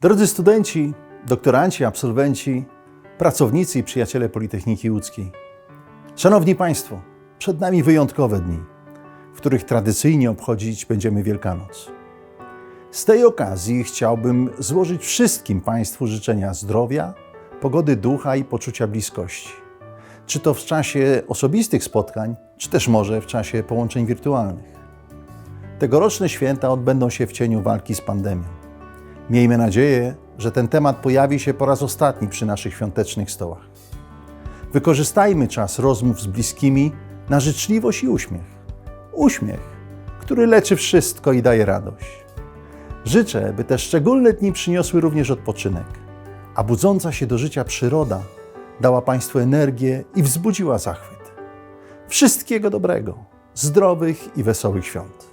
Drodzy studenci, doktoranci, absolwenci, pracownicy i przyjaciele Politechniki Łódzkiej. Szanowni Państwo, przed nami wyjątkowe dni, w których tradycyjnie obchodzić będziemy Wielkanoc. Z tej okazji chciałbym złożyć wszystkim Państwu życzenia zdrowia, pogody ducha i poczucia bliskości. Czy to w czasie osobistych spotkań, czy też może w czasie połączeń wirtualnych. Tegoroczne święta odbędą się w cieniu walki z pandemią. Miejmy nadzieję, że ten temat pojawi się po raz ostatni przy naszych świątecznych stołach. Wykorzystajmy czas rozmów z bliskimi na życzliwość i uśmiech. Uśmiech, który leczy wszystko i daje radość. Życzę, by te szczególne dni przyniosły również odpoczynek, a budząca się do życia przyroda dała Państwu energię i wzbudziła zachwyt. Wszystkiego dobrego, zdrowych i wesołych świąt.